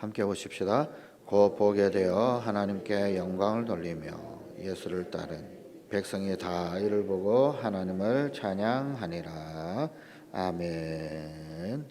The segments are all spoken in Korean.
함께 보십시다. 곧 보게 되어 하나님께 영광을 돌리며 예수를 따른 백성이 다 이를 보고 하나님을 찬양하니라. 아멘.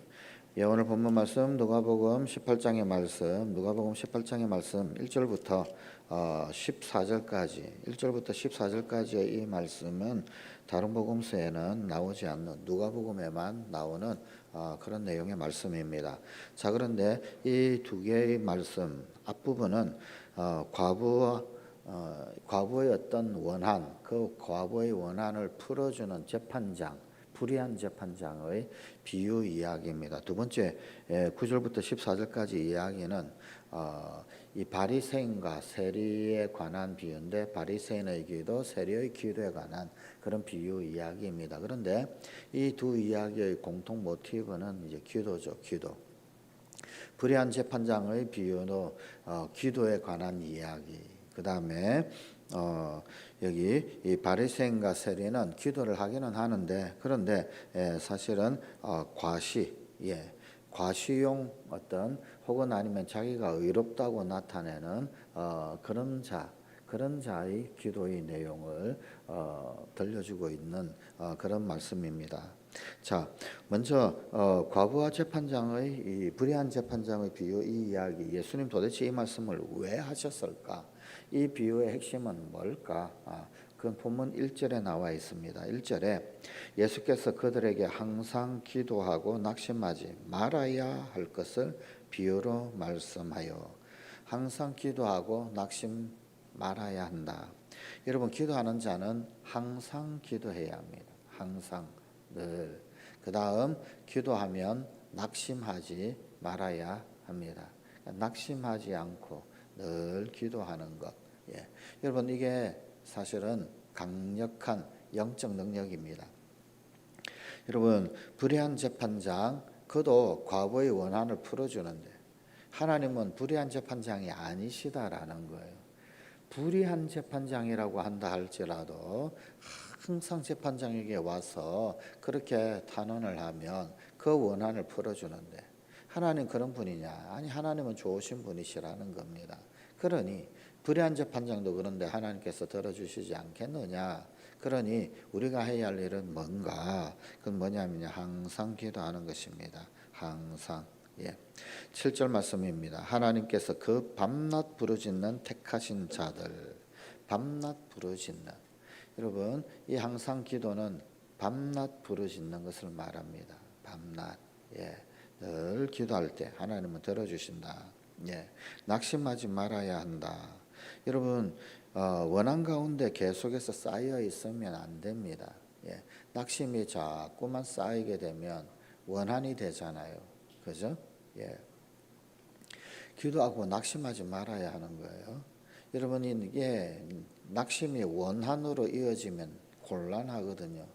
예, 오늘 본문 말씀 누가복음 18장의 말씀, 누가복음 18장의 말씀 1절부터 어, 14절까지, 1절부터 14절까지의 이 말씀은 다른 복음서에는 나오지 않는 누가복음에만 나오는 어, 그런 내용의 말씀입니다. 자, 그런데 이 두 개의 말씀 앞부분은 어, 과부 어, 과부의 어떤 원한, 그 과부의 원한을 풀어주는 재판장, 불의한 재판장의 비유 이야기입니다. 두 번째 9절부터 14절까지 이야기는 어, 이 바리새인과 세리에 관한 비유인데 바리새인의 기도, 세리의 기도에 관한 그런 비유 이야기입니다. 그런데 이 두 이야기의 공통 모티브는 이제 기도죠, 기도. 불의한 재판장의 비유도 어, 기도에 관한 이야기. 그 다음에 어, 여기 이 바리새인과 세리는 기도를 하기는 하는데 그런데 예, 사실은 어, 과시, 예, 과시용 어떤 혹은 아니면 자기가 의롭다고 나타내는 어, 그런 자, 그런 자의 기도의 내용을 어, 들려주고 있는 어, 그런 말씀입니다. 자, 먼저 어, 과부와 재판장의 이 불의한 재판장의 비유 이 이야기 예수님 도대체 이 말씀을 왜 하셨을까? 이 비유의 핵심은 뭘까? 아, 그건 본문 1절에 나와 있습니다. 1절에 예수께서 그들에게 항상 기도하고 낙심하지 말아야 할 것을 비유로 말씀하여 항상 기도하고 낙심 말아야 한다. 여러분 기도하는 자는 항상 기도해야 합니다. 항상 늘. 그 다음 기도하면 낙심하지 말아야 합니다. 낙심하지 않고 늘 기도하는 것. 예. 여러분 이게 사실은 강력한 영적 능력입니다. 여러분 불의한 재판장 그도 과거의 원한을 풀어주는데 하나님은 불의한 재판장이 아니시다라는 거예요. 불의한 재판장이라고 한다 할지라도 항상 재판장에게 와서 그렇게 탄원을 하면 그 원한을 풀어주는데 하나님 그런 분이냐? 아니 하나님은 좋으신 분이시라는 겁니다. 그러니 불의한 재판장도 그런데 하나님께서 들어주시지 않겠느냐? 그러니 우리가 해야 할 일은 뭔가? 그건 뭐냐면요. 항상 기도하는 것입니다. 항상. 예. 7절 말씀입니다. 하나님께서 그 밤낮 부르짖는 택하신 자들 밤낮 부르짖는 여러분 이 항상 기도는 밤낮 부르짖는 것을 말합니다. 밤낮. 예. 늘 기도할 때 하나님은 들어주신다. 예. 낙심하지 말아야 한다. 여러분 어, 원한 가운데 계속해서 쌓여 있으면 안 됩니다. 예. 낙심이 자꾸만 쌓이게 되면 원한이 되잖아요. 그죠? 예. 기도하고 낙심하지 말아야 하는 거예요. 여러분 이게 낙심이 원한으로 이어지면 곤란하거든요.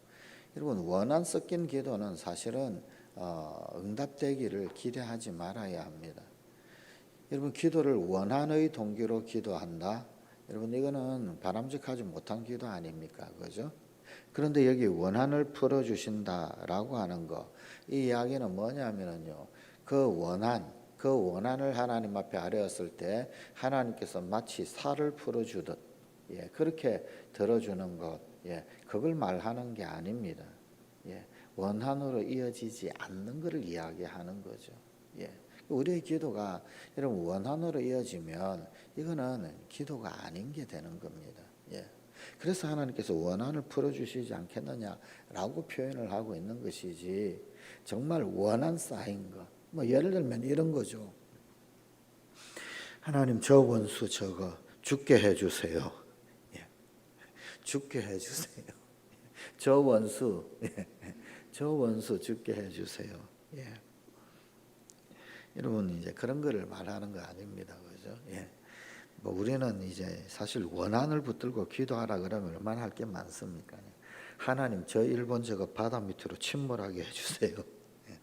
여러분 원한 섞인 기도는 사실은 어, 응답되기를 기대하지 말아야 합니다. 여러분 기도를 원한의 동기로 기도한다. 여러분 이거는 바람직하지 못한 기도 아닙니까? 그죠? 그런데 여기 원한을 풀어 주신다라고 하는 거. 이 이야기는 뭐냐면은요. 그 원한, 그 원한을 하나님 앞에 아뢰었을 때 하나님께서 마치 살을 풀어 주듯 예, 그렇게 들어 주는 것. 예, 그걸 말하는 게 아닙니다. 예, 원한으로 이어지지 않는 것을 이야기하는 거죠. 예. 우리의 기도가 여러분 원한으로 이어지면 이거는 기도가 아닌 게 되는 겁니다. 예. 그래서 하나님께서 원한을 풀어주시지 않겠느냐라고 표현을 하고 있는 것이지 정말 원한 쌓인 것. 뭐 예를 들면 이런 거죠. 하나님 저 원수 저거 죽게 해주세요. 예. 죽게 해주세요. 저 원수 예. 저 원수 죽게 해주세요. 예. 여러분 이제 그런 거를 말하는 거 아닙니다. 그죠? 예. 뭐 우리는 이제 사실 원한을 붙들고 기도하라 그러면 얼마나 할 게 많습니까? 하나님 저 일본 저거 바다 밑으로 침몰하게 해 주세요. 예.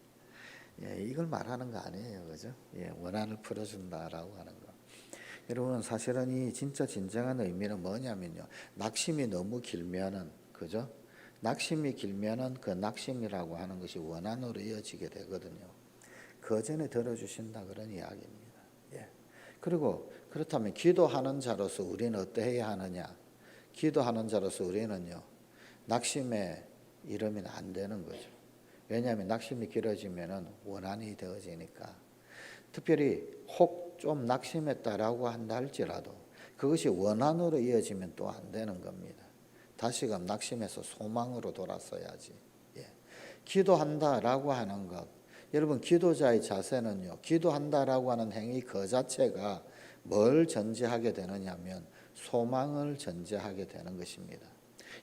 예, 이걸 말하는 거 아니에요, 그죠? 예, 원한을 풀어 준다라고 하는 거. 여러분 사실은 이 진짜 진정한 의미는 뭐냐면요, 낙심이 너무 길면은 그죠? 낙심이 길면은 그 낙심이라고 하는 것이 원한으로 이어지게 되거든요. 그 전에 들어주신다 그런 이야기입니다. 예. 그리고 그렇다면 기도하는 자로서 우리는 어떠해야 하느냐? 기도하는 자로서 우리는요 낙심에 이르면 안 되는 거죠. 왜냐하면 낙심이 길어지면은 원한이 되어지니까. 특별히 혹 좀 낙심했다라고 한다 할지라도 그것이 원한으로 이어지면 또 안 되는 겁니다. 다시금 낙심해서 소망으로 돌아서야지. 예. 기도한다라고 하는 것. 여러분 기도자의 자세는요. 기도한다라고 하는 행위 그 자체가 뭘 전제하게 되느냐면 소망을 전제하게 되는 것입니다.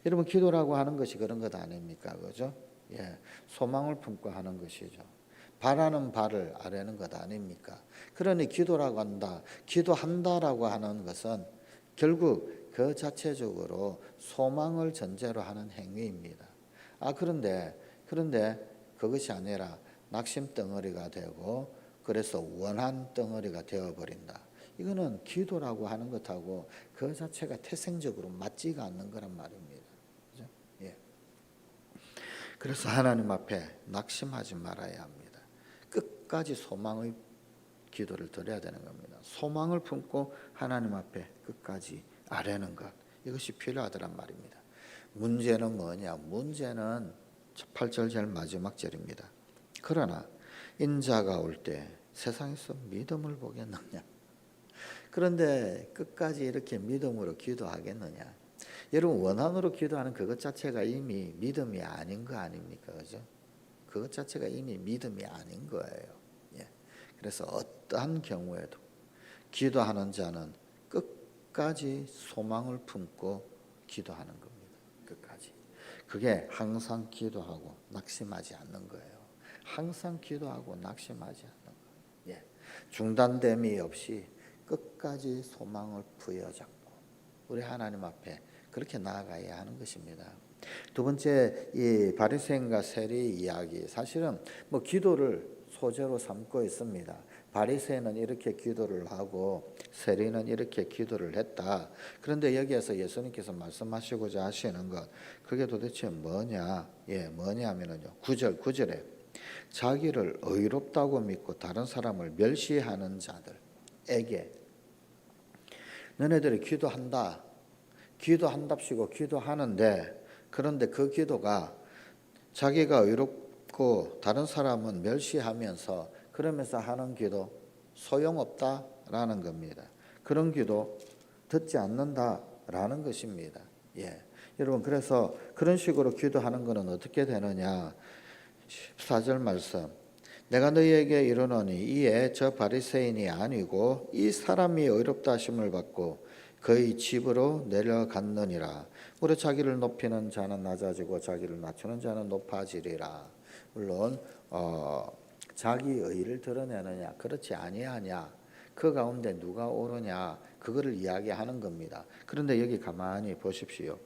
여러분 기도라고 하는 것이 그런 것 아닙니까? 그죠? 예. 소망을 품고 하는 것이죠. 바라는 바를 아뢰는 것 아닙니까? 그러니 기도라고 한다. 기도한다라고 하는 것은 결국 그 자체적으로 소망을 전제로 하는 행위입니다. 아 그런데 그런데 그것이 아니라 낙심 덩어리가 되고 그래서 원한 덩어리가 되어 버린다. 이거는 기도라고 하는 것하고 그 자체가 태생적으로 맞지가 않는 거란 말입니다. 그죠? 예. 그래서 하나님 앞에 낙심하지 말아야 합니다. 끝까지 소망의 기도를 드려야 되는 겁니다. 소망을 품고 하나님 앞에 끝까지 아뢰는 것 이것이 필요하더란 말입니다. 문제는 뭐냐? 문제는 8절 제일 마지막 절입니다. 그러나 인자가 올 때 세상에서 믿음을 보겠느냐? 그런데 끝까지 이렇게 믿음으로 기도하겠느냐? 여러분 원한으로 기도하는 그것 자체가 이미 믿음이 아닌 거 아닙니까? 그죠? 그것 자체가 이미 믿음이 아닌 거예요. 예. 그래서 어떠한 경우에도 기도하는 자는 끝까지 소망을 품고 기도하는 겁니다. 끝까지. 그게 항상 기도하고 낙심하지 않는 거예요. 항상 기도하고 낙심하지 않는 거예요. 예. 중단됨이 없이 끝까지 소망을 부여잡고 우리 하나님 앞에 그렇게 나아가야 하는 것입니다. 두 번째 이 바리새인과 세리 이야기 사실은 뭐 기도를 소재로 삼고 있습니다. 바리새인은 이렇게 기도를 하고 세리는 이렇게 기도를 했다. 그런데 여기에서 예수님께서 말씀하시고자 하시는 것 그게 도대체 뭐냐? 예, 뭐냐면은요. 9절 9절에 자기를 의롭다고 믿고 다른 사람을 멸시하는 자들에게 너네들이 기도한다. 기도한답시고 기도하는데 그런데 그 기도가 자기가 의롭고 다른 사람은 멸시하면서 그러면서 하는 기도 소용없다라는 겁니다. 그런 기도 듣지 않는다라는 것입니다. 예. 여러분 그래서 그런 식으로 기도하는 것은 어떻게 되느냐? 14절 말씀. 내가 너희에게 이르노니 이에 저 바리새인이 아니고 이 사람이 의롭다 하심을 받고 그의 집으로 내려갔느니라. 우리 자기를 높이는 자는 낮아지고 자기를 낮추는 자는 높아지리라. 물론 어, 자기 의를 드러내느냐 그렇지 아니하냐 그 가운데 누가 옳으냐 그거를 이야기하는 겁니다. 그런데 여기 가만히 보십시오.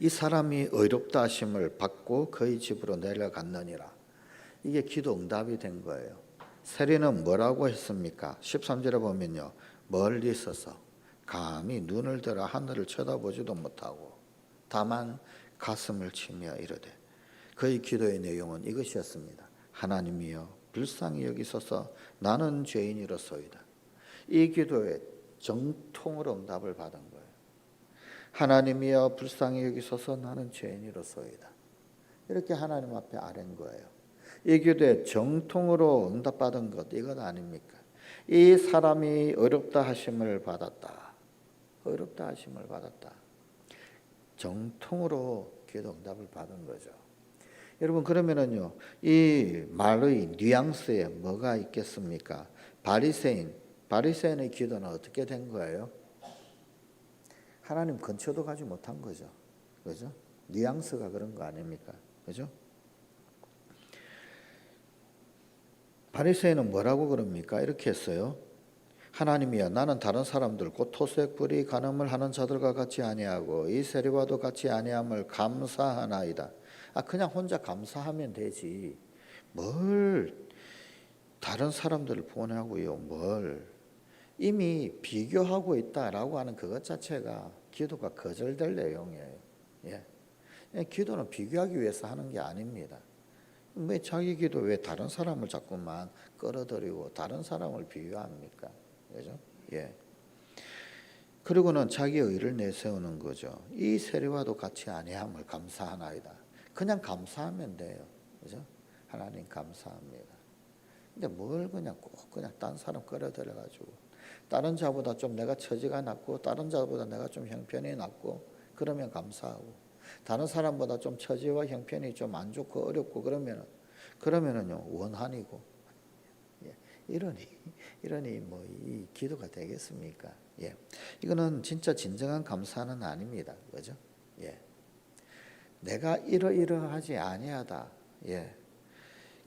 이 사람이 의롭다 하심을 받고 그의 집으로 내려갔느니라. 이게 기도 응답이 된 거예요. 세리는 뭐라고 했습니까? 13절에 보면요. 멀리 있어서 감히 눈을 들어 하늘을 쳐다보지도 못하고 다만 가슴을 치며 이르되 그의 기도의 내용은 이것이었습니다. 하나님이여 불쌍히 여기소서 나는 죄인이로소이다. 이 기도에 정통으로 응답을 받은. 하나님이여 불쌍히 여기소서 나는 죄인이로소이다. 이렇게 하나님 앞에 아랜 거예요. 이 기도에 정통으로 응답받은 것 이것 아닙니까? 이 사람이 어렵다 하심을 받았다. 어렵다 하심을 받았다. 정통으로 기도 응답을 받은 거죠. 여러분 그러면은요 이 말의 뉘앙스에 뭐가 있겠습니까? 바리새인 바리새인의 기도는 어떻게 된 거예요? 하나님 근처도 가지 못한 거죠. 그죠? 뉘앙스가 그런 거 아닙니까? 그죠? 바리새인은 뭐라고 그럽니까? 이렇게 했어요. 하나님이여 나는 다른 사람들 곧 토색 불이 간음을 하는 자들과 같이 아니하고 이 세리와도 같이 아니함을 감사하나이다. 아 그냥 혼자 감사하면 되지. 뭘 다른 사람들을 보내고요. 뭘 이미 비교하고 있다라고 하는 그것 자체가 기도가 거절될 내용이에요. 예. 기도는 비교하기 위해서 하는 게 아닙니다. 왜 자기 기도 왜 다른 사람을 자꾸만 끌어들이고 다른 사람을 비유합니까? 그죠? 예. 그리고는 자기 의를 내세우는 거죠. 이 세례와도 같이 아니함을 감사하나이다. 그냥 감사하면 돼요. 그죠? 하나님 감사합니다. 근데 뭘 그냥 꼭 그냥 딴 사람 끌어들여 가지고 다른 자보다 좀 내가 처지가 낮고 다른 자보다 내가 좀 형편이 낮고 그러면 감사하고 다른 사람보다 좀 처지와 형편이 좀 안 좋고 어렵고 그러면은 그러면은요 원한이고 예, 이러니 이러니 뭐 이 기도가 되겠습니까? 예, 이거는 진짜 진정한 감사는 아닙니다, 그죠? 예, 내가 이러이러하지 아니하다. 예.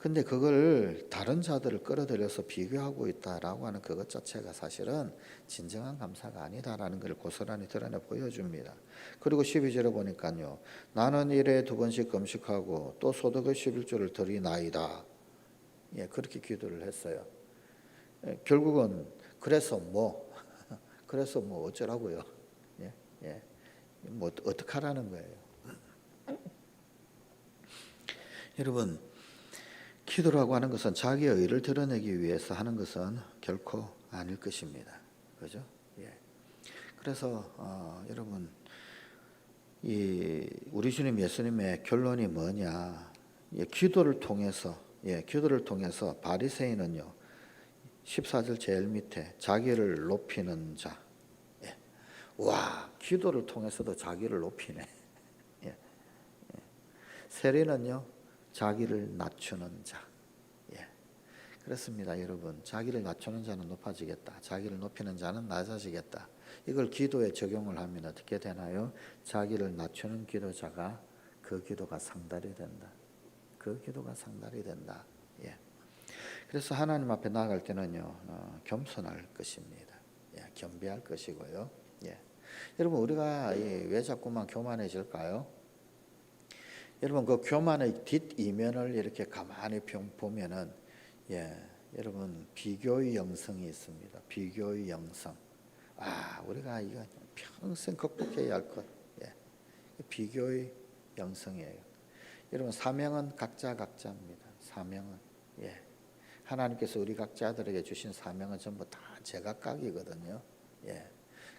근데 그걸 다른 자들을 끌어들여서 비교하고 있다라고 하는 그것 자체가 사실은 진정한 감사가 아니다라는 걸 고스란히 드러내 보여줍니다. 그리고 12절에 보니까요. 나는 일에 두 번씩 금식하고 또 소득의 11조를 드리나이다. 예, 그렇게 기도를 했어요. 예, 결국은 그래서 뭐 그래서 뭐 어쩌라고요. 예, 예. 뭐 어떻게 하라는 거예요. 여러분 기도라고 하는 것은 자기의 의를 드러내기 위해서 하는 것은 결코 아닐 것입니다. 그죠? 예. 그래서 어, 여러분 이 우리 주님 예수님의 결론이 뭐냐? 예, 기도를 통해서 예, 기도를 통해서 바리새인은요. 14절 제일 밑에 자기를 높이는 자. 예. 와, 기도를 통해서도 자기를 높이네. 예. 예. 세리는요. 자기를 낮추는 자. 예. 그렇습니다, 여러분. 자기를 낮추는 자는 높아지겠다. 자기를 높이는 자는 낮아지겠다. 이걸 기도에 적용을 하면 어떻게 되나요? 자기를 낮추는 기도자가 그 기도가 상달이 된다. 그 기도가 상달이 된다. 예. 그래서 하나님 앞에 나아갈 때는요, 어, 겸손할 것입니다. 예, 겸비할 것이고요. 예. 여러분, 우리가 이, 왜 자꾸만 교만해질까요? 여러분 그 교만의 뒷 이면을 이렇게 가만히 평 보면은 예, 여러분 비교의 영성이 있습니다. 비교의 영성. 아, 우리가 이거 평생 극복해야 할 것. 예. 비교의 영성이에요. 여러분 사명은 각자 각자입니다. 사명은 예. 하나님께서 우리 각자들에게 주신 사명은 전부 다 제각각이거든요. 예.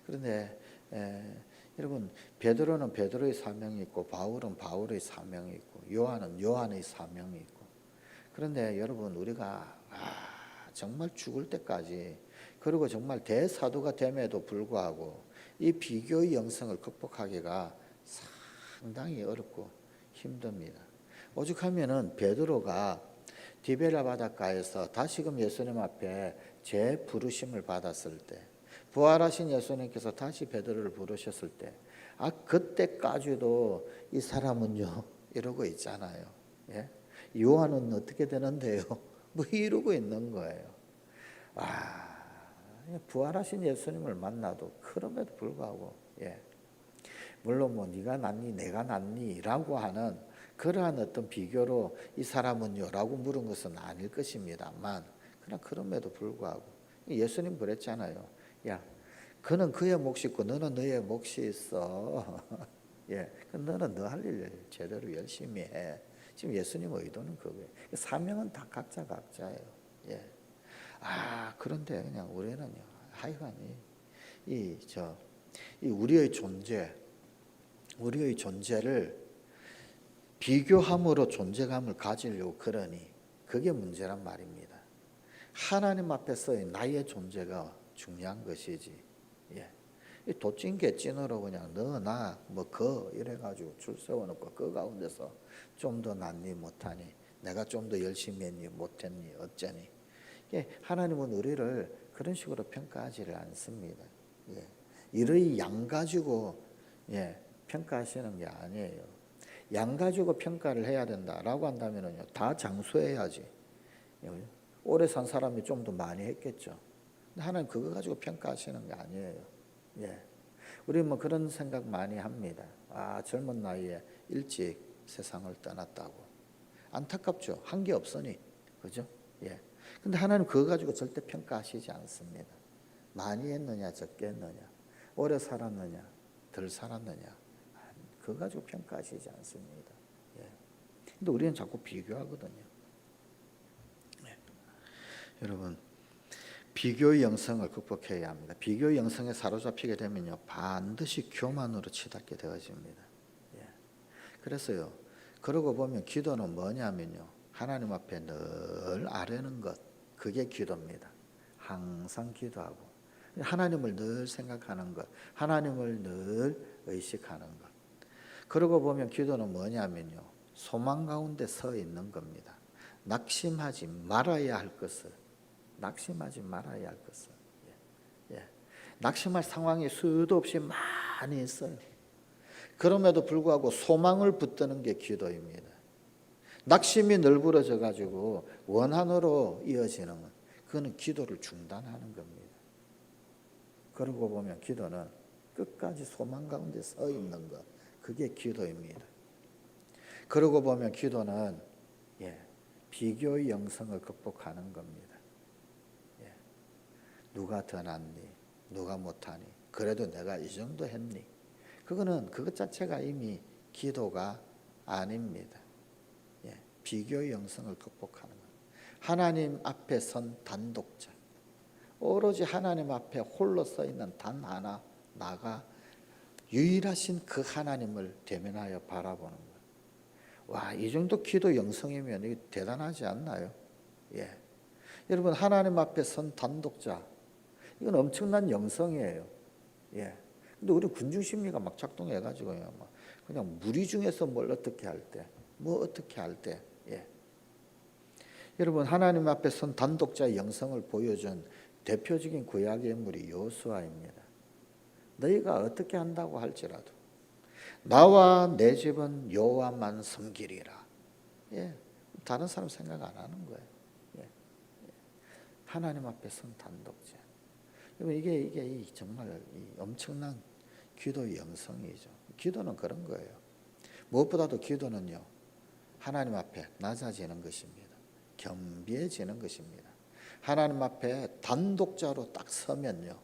그런데 예, 여러분 베드로는 베드로의 사명이 있고 바울은 바울의 사명이 있고 요한은 요한의 사명이 있고 그런데 여러분 우리가 아, 정말 죽을 때까지 그리고 정말 대사도가 됨에도 불구하고 이 비교의 영성을 극복하기가 상당히 어렵고 힘듭니다. 오죽하면은 베드로가 디베라 바닷가에서 다시금 예수님 앞에 재 부르심을 받았을 때 부활하신 예수님께서 다시 베드로를 부르셨을 때, 아 그때까지도 이 사람은요 이러고 있잖아요. 예? 요한은 어떻게 되는데요? 뭐 이러고 있는 거예요. 아 부활하신 예수님을 만나도 그럼에도 불구하고 예. 물론 뭐 네가 낫니 내가 낫니라고 하는 그러한 어떤 비교로 이 사람은요라고 물은 것은 아닐 것입니다만 그러나 그럼에도 불구하고 예수님 그랬잖아요. 야, 그는 그의 몫이 있고 너는 너의 몫이 있어. 예, 너는 너 할 일 제대로 열심히 해. 지금 예수님 의도는 그거예요. 사명은 다 각자 각자예요. 예. 아 그런데 그냥 우리는요, 하여간이 이 저 이 우리의 존재, 우리의 존재를 비교함으로 존재감을 가지려고 그러니 그게 문제란 말입니다. 하나님 앞에서의 나의 존재가 중요한 것이지. 예. 이 도찐개 찐으로 그냥 너나뭐그 이래가지고 줄 세워놓고 그 가운데서 좀 더 낫니 못하니 내가 좀 더 열심히 했니 못했니 어쩌니 예. 하나님은 우리를 그런 식으로 평가하지를 않습니다. 예. 이의 양 가지고 예. 평가하시는 게 아니에요. 양 가지고 평가를 해야 된다라고 한다면은요 다 장수해야지. 예. 오래 산 사람이 좀 더 많이 했겠죠. 하나님 그거 가지고 평가하시는 게 아니에요. 예. 우리 뭐 그런 생각 많이 합니다. 아, 젊은 나이에 일찍 세상을 떠났다고. 안타깝죠. 한 게 없으니. 그죠? 예. 근데 하나님 그거 가지고 절대 평가하시지 않습니다. 많이 했느냐, 적게 했느냐, 오래 살았느냐, 덜 살았느냐. 그거 가지고 평가하시지 않습니다. 예. 근데 우리는 자꾸 비교하거든요. 네. 여러분 비교의 영성을 극복해야 합니다. 비교의 영성에 사로잡히게 되면요 반드시 교만으로 치닫게 되어집니다. 예. 그래서요 그러고 보면 기도는 뭐냐면요 하나님 앞에 늘 아뢰는 것 그게 기도입니다. 항상 기도하고 하나님을 늘 생각하는 것, 하나님을 늘 의식하는 것. 그러고 보면 기도는 뭐냐면요 소망 가운데 서 있는 겁니다. 낙심하지 말아야 할 것을 낙심하지 말아야 할 것을 예, 예. 낙심할 상황이 수도 없이 많이 있어요. 그럼에도 불구하고 소망을 붙드는 게 기도입니다. 낙심이 늘부러져 가지고 원한으로 이어지는 건 그거는 기도를 중단하는 겁니다. 그러고 보면 기도는 끝까지 소망 가운데 서 있는 것 그게 기도입니다. 그러고 보면 기도는 예, 비교의 영성을 극복하는 겁니다. 예, 누가 더 낫니? 누가 못하니? 그래도 내가 이 정도 했니? 그거는 그것 자체가 이미 기도가 아닙니다. 예, 비교의 영성을 극복하는 것. 하나님 앞에 선 단독자. 오로지 하나님 앞에 홀로 서 있는 단 하나 나가 유일하신 그 하나님을 대면하여 바라보는 것. 와, 이 정도 기도 영성이면 이게 대단하지 않나요? 예. 여러분 하나님 앞에 선 단독자. 이건 엄청난 영성이에요. 예. 근데 우리 군중 심리가 막 작동해 가지고요. 막 그냥 무리 중에서 뭘 어떻게 할 때, 뭐 어떻게 할 때, 예. 여러분 하나님 앞에 선 단독자의 영성을 보여준 대표적인 구약의 인물이 여호수아입니다. 너희가 어떻게 한다고 할지라도 나와 내 집은 여호와만 섬기리라. 예, 다른 사람 생각 안 하는 거예요. 예, 예. 하나님 앞에 선 단독자. 여러분 이게 이게 정말 엄청난 기도의 영성이죠. 기도는 그런 거예요. 무엇보다도 기도는요 하나님 앞에 낮아지는 것입니다. 겸비해지는 것입니다. 하나님 앞에 단독자로 딱 서면요.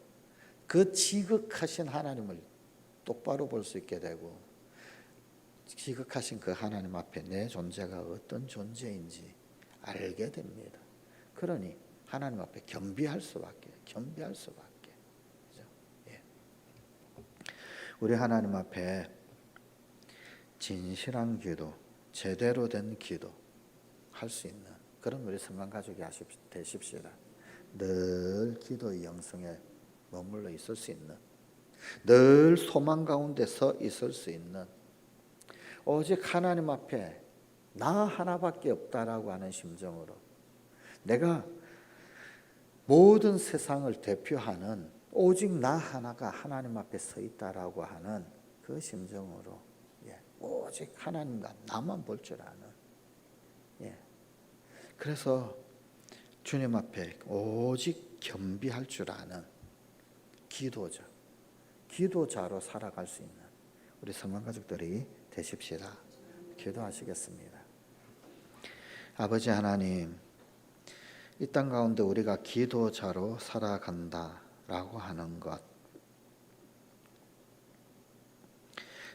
그 지극하신 하나님을 똑바로 볼 수 있게 되고 지극하신 그 하나님 앞에 내 존재가 어떤 존재인지 알게 됩니다. 그러니 하나님 앞에 겸비할 수밖에, 겸비할 수밖에. 그죠? 예. 우리 하나님 앞에 진실한 기도, 제대로 된 기도 할 수 있는 그런 우리 성관 가족이 되십시다. 늘 기도의 영성에 머물러 있을 수 있는 늘 소망 가운데 서 있을 수 있는 오직 하나님 앞에 나 하나밖에 없다라고 하는 심정으로 내가 모든 세상을 대표하는 오직 나 하나가 하나님 앞에 서 있다라고 하는 그 심정으로 예, 오직 하나님과 나만 볼 줄 아는 예. 그래서 주님 앞에 오직 겸비할 줄 아는 기도자, 기도자로 살아갈 수 있는 우리 성만 가족들이 되십시다. 기도하시겠습니다. 아버지 하나님, 이 땅 가운데 우리가 기도자로 살아간다 라고 하는 것,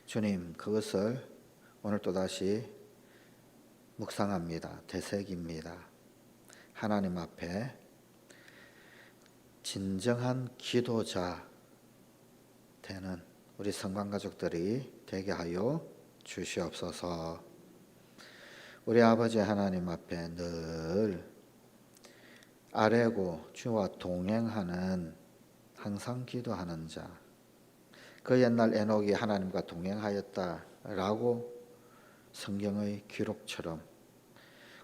주님, 그것을 오늘 또 다시 묵상합니다. 되새깁니다. 하나님 앞에 진정한 기도자 되는 우리 성관 가족들이 되게 하여 주시옵소서. 우리 아버지 하나님 앞에 늘 아뢰고 주와 동행하는 항상 기도하는 자. 그 옛날 에녹이 하나님과 동행하였다라고 성경의 기록처럼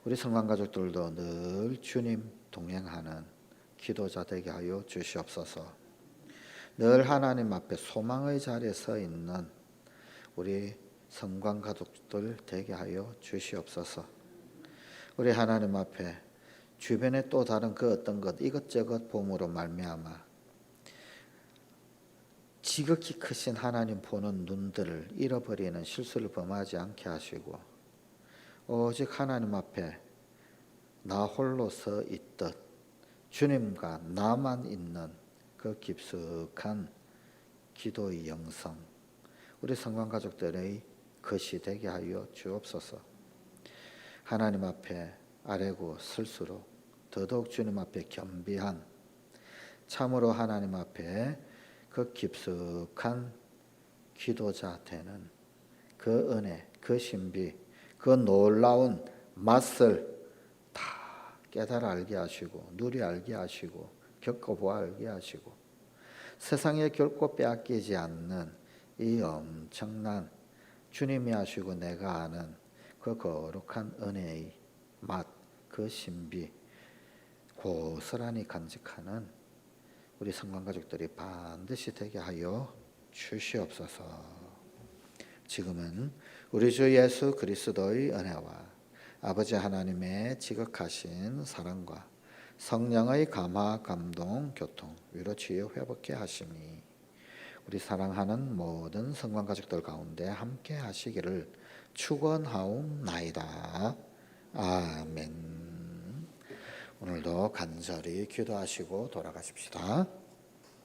우리 성관 가족들도 늘 주님 동행하는 기도자 되게 하여 주시옵소서. 늘 하나님 앞에 소망의 자리에 서 있는 우리 성관 가족들 되게 하여 주시옵소서. 우리 하나님 앞에 주변에 또 다른 그 어떤 것 이것저것 봄으로 말미암아 지극히 크신 하나님 보는 눈들을 잃어버리는 실수를 범하지 않게 하시고 오직 하나님 앞에 나 홀로 서 있듯 주님과 나만 있는 그 깊숙한 기도의 영성 우리 성관 가족들의 것이 되게 하여 주옵소서. 하나님 앞에 아래고 설수록 더더욱 주님 앞에 겸비한 참으로 하나님 앞에 그 깊숙한 기도자 되는 그 은혜, 그 신비, 그 놀라운 맛을 다 깨달아 알게 하시고 누리 알게 하시고 겪어보아 알게 하시고 세상에 결코 빼앗기지 않는 이 엄청난 주님이 하시고 내가 아는 그 거룩한 은혜의 맛, 그 신비 고스란히 간직하는 우리 성관 가족들이 반드시 되게 하여 주시옵소서. 지금은 우리 주 예수 그리스도의 은혜와 아버지 하나님의 지극하신 사랑과 성령의 감화 감동 교통 위로 치유 회복케 하심이 우리 사랑하는 모든 성관 가족들 가운데 함께 하시기를 축원하옵나이다. 아멘. 오늘도 간절히 기도하시고 돌아가십시다.